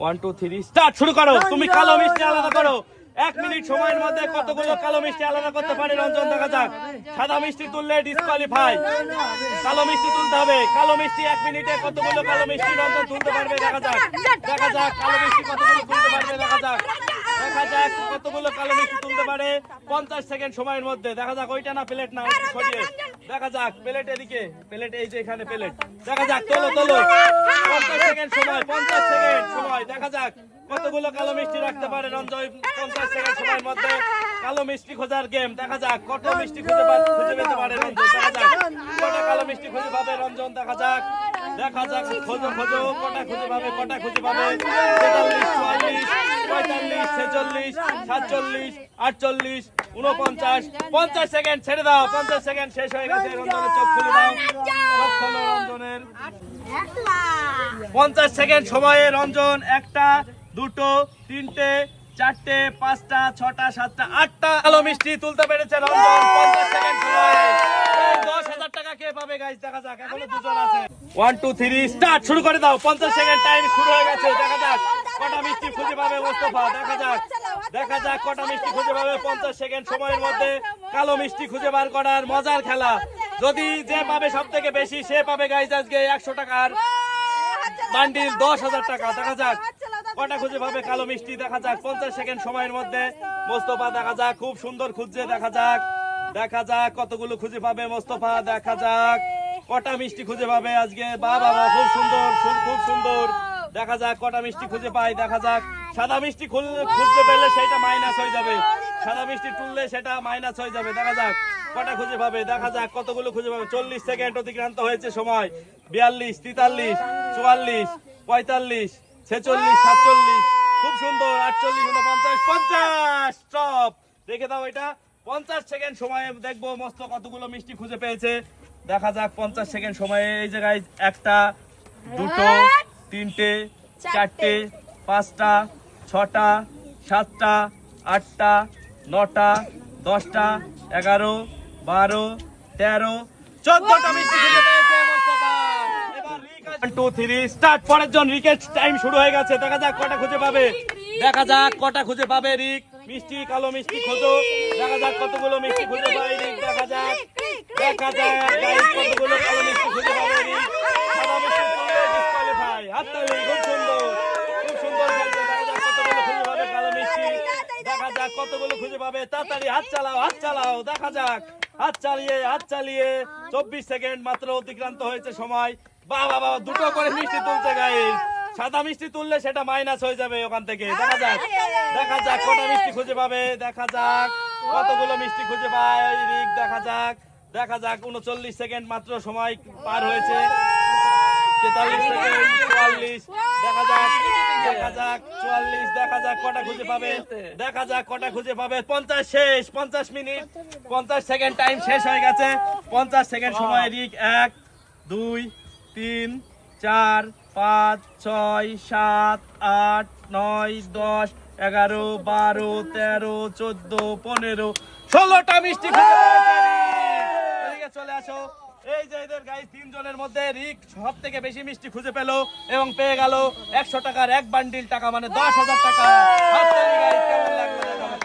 One two three start শুরু করো! তুমি কালো মিষ্টি আলাদা করো! এক মিনিট সময়ের মধ্যে কতগুলো কালো মিষ্টি আলাদা করতে পারে রঞ্জন? দেখা যাক। সাদা মিষ্টি তুললে ডিসকোয়ালিফাই কালো মিষ্টি তুলতে হবে। কালো মিষ্টি এক মিনিটে কতগুলো কালো মিষ্টি রঞ্জন তুলতে পারবে? দেখা যাক। দেখা যাক কালো মিষ্টি কতগুলো তুলতে পারবে? দেখা যাক। দেখা যাক কতগুলো কালো মিষ্টি তুলতে পারে। পঞ্চাশ সেকেন্ড সময়ের মধ্যে। দেখা যাক, ওইটা না প্লেট না সরিয়ে। দেখা যাক, প্লেট এদিকে। প্লেট এই যে এখানে প্লেট। দেখা যাক, তোলো তোলো। পঞ্চাশ সেকেন্ড সময়, পঞ্চাশ সেকেন্ড সময়। দেখা যাক, কতগুলো কালো মিষ্টি রাখতে পারে রঞ্জয় পঞ্চাশ সেকেন্ড সময়ের মধ্যে। কালো মিষ্টি খোঁজার গেম। দেখা যাক কত মিষ্টি খুঁজে খুঁজে পেতে পারে রঞ্জন। দেখা যাক, কটা কালো মিষ্টি খুঁজে পাবে রঞ্জন। দেখা যাক। দেখা যাক খোঁজো খোঁজো কটা খুঁজে পাবে কটা খুঁজে পাবে। তেতাল্লিশ চুয়াল্লিশ পঁয়তাল্লিশ ছেচল্লিশ সাতচল্লিশ আটচল্লিশ উনপঞ্চাশ পঞ্চাশ সেকেন্ড ছেড়ে দাও পঞ্চাশ সেকেন্ড শেষ হয়ে গেছে রঞ্জনের চোখ খুলে দাও। চোখ খোলো রঞ্জনের। পঞ্চাশ সেকেন্ড সময়ে রঞ্জন একটা দুটো তিনটে চারটে পাঁচটা ছটা সাতটা আটটা। আলো মিষ্টি তুলতে পেরেছে রঞ্জন পঞ্চাশ সেকেন্ড সময়ে। দশ হাজার টাকা কে পাবে গাইজ দেখা যাক এখনও দুজন আছে। ওয়ান টু থ্রি স্টার্ট শুরু করে দাও। পঞ্চাশ সেকেন্ড টাইম শুরু হয়ে গেছে। দেখা যাক কটা মিষ্টি খুঁজে পাবে মোস্তফা। দেখা যাক দেখা যাক কটা মিষ্টি খুঁজে পাবে। পঞ্চাশ সেকেন্ড সময়ের মধ্যে কালো মিষ্টি খুঁজে বার করার মজার খেলা। যদি যে পাবে সব থেকে বেশি সে পাবে গাইজ আজকে একশো টাকার বান্ডিল দশ হাজার টাকা। দেখা যাক কটা খুঁজে পাবে কালো মিষ্টি। দেখা যাক পঞ্চাশ সেকেন্ড সময়ের মধ্যে মোস্তফা দেখা যাক খুব সুন্দর খুঁজছে। দেখা যাক দেখা যাক কতগুলো খুঁজে পাবে। মোস্তফা দেখা যাক কটা মিষ্টি খুঁজে পাবে আজকে? বা বাবা খুব সুন্দর খুব সুন্দর। দেখা যাক, কটা মিষ্টি খুঁজে পাই, দেখা যাক। সাদা মিষ্টি খুঁজতে পেলে সেটা মাইনাস হয়ে যাবে। সাদা মিষ্টি তুললে সেটা মাইনাস হয়ে যাবে, দেখা যাক। কটা খুঁজে পাবে, দেখা যাক, কতগুলো খুঁজে পাবে। চল্লিশ সেকেন্ড অতিক্রান্ত হয়েছে সময়। বিয়াল্লিশ, তেতাল্লিশ, চুয়াল্লিশ, পঁয়তাল্লিশ, ছেচল্লিশ, সাতচল্লিশ, খুব সুন্দর, আটচল্লিশ, উনপঞ্চাশ, পঞ্চাশ। স্টপ দেখে দাও এটা। পঞ্চাশ সেকেন্ড সময়ে দেখব মস্ত কতগুলো মিষ্টি খুঁজে পেয়েছে। দেখা যাক পঞ্চাশ সেকেন্ড সময়ে। এই জায়গায় একটা দুটো তিনটে চারটে পাঁচটা ছটা সাতটা আটটা নটা দশটা এগারো বারো তেরো চোদ্দটা. পরের জন রিকের টাইম শুরু হয়ে গেছে। দেখা যাক কটা খুঁজে পাবে। দেখা যাক কটা খুঁজে পাবে রিক মিষ্টি কালো মিষ্টি খোঁজো। দেখা যাক কতগুলো মিষ্টি খুঁজে পাবে রিক দেখা যাক। সাদা মিষ্টি। হাত চালাও দেখা যাক। হাত চালিয়ে হাত চালিয়ে। চব্বিশ সেকেন্ড মাত্র অতিক্রান্ত হয়েছে সময়। বাহ বাহ, দুটো করে মিষ্টি তুলছে গায়ে সাদা মিষ্টি তুললে সেটা মাইনাস হয়ে যাবে ওখান থেকে। দেখা যাক। দেখা যাক কটা মিষ্টি খুঁজে পাবে। দেখা যাক কতগুলো মিষ্টি খুঁজে পায়। রিক দেখা যাক। দেখা যাক উনচল্লিশ সেকেন্ড মাত্র সময় পার হয়েছে। তেতাল্লিশ সেকেন্ড চুয়াল্লিশ। দেখা যাক দেখা যাক চুয়াল্লিশ দেখা যাক কটা খুঁজে পাবে। দেখা যাক কটা খুঁজে পাবে। পঞ্চাশ শেষ পঞ্চাশ মিনিট। পঞ্চাশ সেকেন্ড টাইম শেষ হয়ে গেছে। পঞ্চাশ সেকেন্ড সময় রিক এক দুই তিন চার পাঁচ ছয় সাত আট নয় দশ এগারো বারো তেরো চোদ্দ পনেরো ষোলোটা মিষ্টি খুঁজে চলে আসো। এই যে এদের তিন তিনজনের মধ্যে রিক সব থেকে বেশি মিষ্টি খুঁজে পেল এবং পেয়ে গেল একশো টাকার এক বান্ডিল টাকা মানে দশ হাজার টাকা।